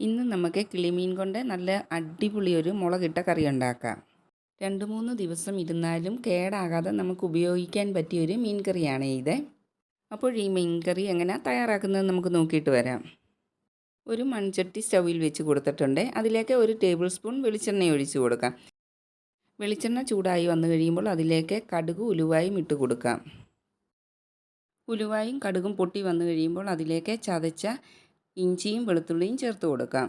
ഇന്ന് നമുക്ക് കിളിമീൻ കൊണ്ട് നല്ല അടിപൊളി ഒരു മുളകിട്ട കറി ഉണ്ടാക്കാം രണ്ട് മൂന്ന് ദിവസം ഇരുന്നാലും കേടാകാതെ നമുക്ക് ഉപയോഗിക്കാൻ പറ്റിയ ഒരു മീൻ കറിയാണ് ഇത്. അപ്പോൾ ഈ മീൻ കറി എങ്ങനെ തയ്യാറാക്കുന്നത് നമുക്ക് നോക്കിയിട്ട് വരാം. ഒരു മൺചട്ടി സ്റ്റൗവിൽ വെച്ച് കൊടുത്തിട്ടുണ്ട്. അതിലേക്ക് ഒരു ടേബിൾ സ്പൂൺ വെളിച്ചെണ്ണ ഒഴിച്ച് കൊടുക്കാം. വെളിച്ചെണ്ണ ചൂടായി വന്നു കഴിയുമ്പോൾ അതിലേക്ക് കടുക് ഉലുവായും ഇട്ട് കൊടുക്കാം. ഉലുവായും കടുകും പൊട്ടി വന്നു കഴിയുമ്പോൾ അതിലേക്ക് ചതച്ച ഇഞ്ചിയും വെളുത്തുള്ളിയും ചേർത്ത് കൊടുക്കാം.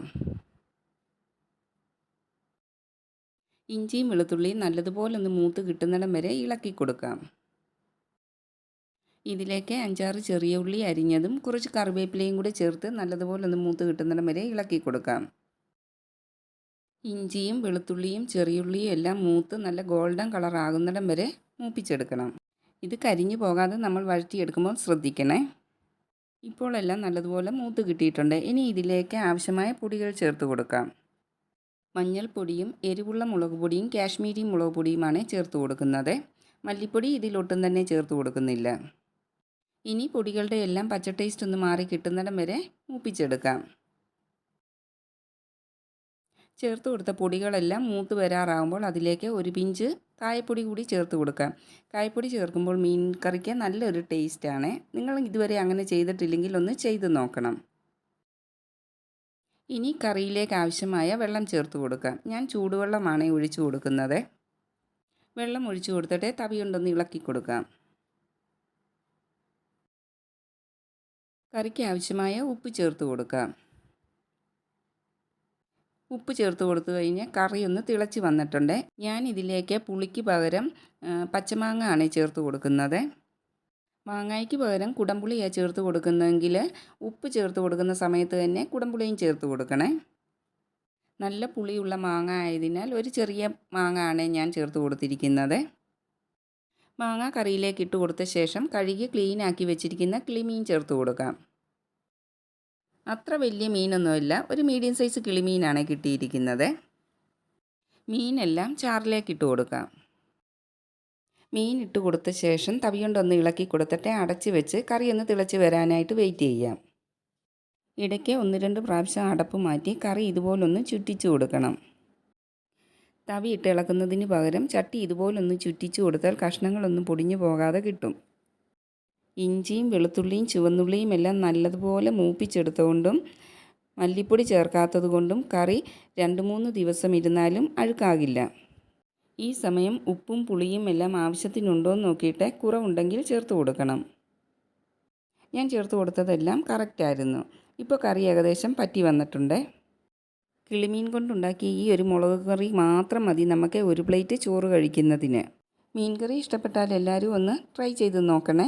ഇഞ്ചിയും വെളുത്തുള്ളിയും നല്ലതുപോലെ ഒന്ന് മൂത്ത് കിട്ടുന്നിടം വരെ ഇളക്കി കൊടുക്കാം. ഇതിലേക്ക് അഞ്ചാറ് ചെറിയ ഉള്ളി അരിഞ്ഞതും കുറച്ച് കറിവേപ്പിലയും കൂടി ചേർത്ത് നല്ലതുപോലെ ഒന്ന് മൂത്ത് കിട്ടുന്നിടം വരെ ഇളക്കി കൊടുക്കാം. ഇഞ്ചിയും വെളുത്തുള്ളിയും ചെറിയ ചെറിയുള്ളിയും എല്ലാം മൂത്ത് നല്ല ഗോൾഡൻ കളർ ആകുന്നിടം വരെ മൂപ്പിച്ചെടുക്കണം. ഇത് കരിഞ്ഞു പോകാതെ നമ്മൾ വഴറ്റിയെടുക്കുമ്പോൾ ശ്രദ്ധിക്കണേ. ഇപ്പോൾ എല്ലാം നല്ലതുപോലെ മൂത്ത് കിട്ടിയിട്ടുണ്ട്. ഇനി ഇതിലേക്ക് ആവശ്യമായ പൊടികൾ ചേർത്ത് കൊടുക്കാം. മഞ്ഞൾപ്പൊടിയും എരിവുള്ള മുളക് പൊടിയും കാശ്മീരി മുളക് പൊടിയുമാണ് ചേർത്ത് കൊടുക്കുന്നത്. മല്ലിപ്പൊടി ഇതിലൊട്ടും തന്നെ ചേർത്ത് കൊടുക്കുന്നില്ല. ഇനി പൊടികളുടെ എല്ലാം പച്ച ടേസ്റ്റ് ഒന്ന് മാറി കിട്ടുന്നിടം വരെ മൂപ്പിച്ചെടുക്കാം. ചേർത്ത് കൊടുത്ത പൊടികളെല്ലാം മൂത്ത് വരാറാകുമ്പോൾ അതിലേക്ക് ഒരു പിഞ്ച് കായപ്പൊടി കൂടി ചേർത്ത് കൊടുക്കാം. കായപ്പൊടി ചേർക്കുമ്പോൾ മീൻ കറിക്ക് നല്ലൊരു ടേസ്റ്റാണ് നിങ്ങൾ ഇതുവരെ അങ്ങനെ ചെയ്തിട്ടില്ലെങ്കിൽ ഒന്ന് ചെയ്ത് നോക്കണം. ഇനി കറിയിലേക്ക് ആവശ്യമായ വെള്ളം ചേർത്ത് കൊടുക്കാം. ഞാൻ ചൂടുവെള്ളമാണ് ഒഴിച്ചു കൊടുക്കുന്നത്. വെള്ളം ഒഴിച്ചു കൊടുത്തിട്ട് തവി കൊണ്ടൊന്ന് ഇളക്കി കൊടുക്കാം. കറിക്ക് ആവശ്യമായ ഉപ്പ് ചേർത്ത് കൊടുക്കാം. ഉപ്പ് ചേർത്ത് കൊടുത്തു കഴിഞ്ഞാൽ കറി ഒന്ന് തിളച്ച് വന്നിട്ടുണ്ട്. ഞാൻ ഇതിലേക്ക് പുളിക്ക് പകരം പച്ചമാങ്ങ ആണ് ചേർത്ത് കൊടുക്കുന്നത്. മാങ്ങയ്ക്ക് പകരം കുടംപുളിയാണ് ചേർത്ത് കൊടുക്കുന്നതെങ്കിൽ ഉപ്പ് ചേർത്ത് കൊടുക്കുന്ന സമയത്ത് തന്നെ കുടംപുളിയും ചേർത്ത് കൊടുക്കണേ. നല്ല പുളിയുള്ള മാങ്ങ ആയതിനാൽ ഒരു ചെറിയ മാങ്ങ ആണ് ഞാൻ ചേർത്ത് കൊടുത്തിരിക്കുന്നത്. മാങ്ങ കറിയിലേക്ക് ഇട്ട് കൊടുത്ത ശേഷം കഴുകി ക്ലീൻ ആക്കി വെച്ചിരിക്കുന്ന കിളിമീൻ ചേർത്ത് കൊടുക്കാം. അത്ര വലിയ മീനൊന്നുമില്ല. ഒരു മീഡിയം സൈസ് കിളിമീനാണ് കിട്ടിയിരിക്കുന്നത്. മീനെല്ലാം ചാറിലേക്ക് ഇട്ട് കൊടുക്കാം. മീൻ ഇട്ട് കൊടുത്ത ശേഷം തവി കൊണ്ടൊന്ന് ഇളക്കി കൊടുത്തിട്ട് അടച്ച് വെച്ച് കറി ഒന്ന് തിളച്ച് വരാനായിട്ട് വെയിറ്റ് ചെയ്യാം. ഇടയ്ക്ക് ഒന്ന് രണ്ട് പ്രാവശ്യം അടപ്പ് മാറ്റി കറി ഇതുപോലൊന്ന് ചുറ്റിച്ചു കൊടുക്കണം. തവി ഇട്ട് ഇളക്കുന്നതിന് പകരം ചട്ടി ഇതുപോലൊന്ന് ചുറ്റിച്ചു കൊടുത്താൽ കഷ്ണങ്ങളൊന്നും പൊടിഞ്ഞു പോകാതെ കിട്ടും. ഇഞ്ചിയും വെളുത്തുള്ളിയും ചുവന്നുള്ളിയും എല്ലാം നല്ലതുപോലെ മൂപ്പിച്ചെടുത്തുകൊണ്ടും മല്ലിപ്പൊടി ചേർക്കാത്തത് കൊണ്ടും കറി രണ്ട് മൂന്ന് ദിവസം ഇരുന്നാലും അഴുക്കാകില്ല. ഈ സമയം ഉപ്പും പുളിയും എല്ലാം ആവശ്യത്തിനുണ്ടോ എന്ന് നോക്കിയിട്ട് കുറവുണ്ടെങ്കിൽ ചേർത്ത് കൊടുക്കണം. ഞാൻ ചേർത്ത് കൊടുത്തതെല്ലാം കറക്റ്റായിരുന്നു ഇപ്പോൾ കറി ഏകദേശം പറ്റി വന്നിട്ടുണ്ട്. കിളിമീൻ കൊണ്ടുണ്ടാക്കിയ ഈ ഒരു മുളക് കറി മാത്രം മതി നമുക്ക് ഒരു പ്ലേറ്റ് ചോറ് കഴിക്കുന്നതിന്. മീൻ കറി ഇഷ്ടപ്പെട്ടാൽ എല്ലാവരും ഒന്ന് ട്രൈ ചെയ്ത് നോക്കണേ.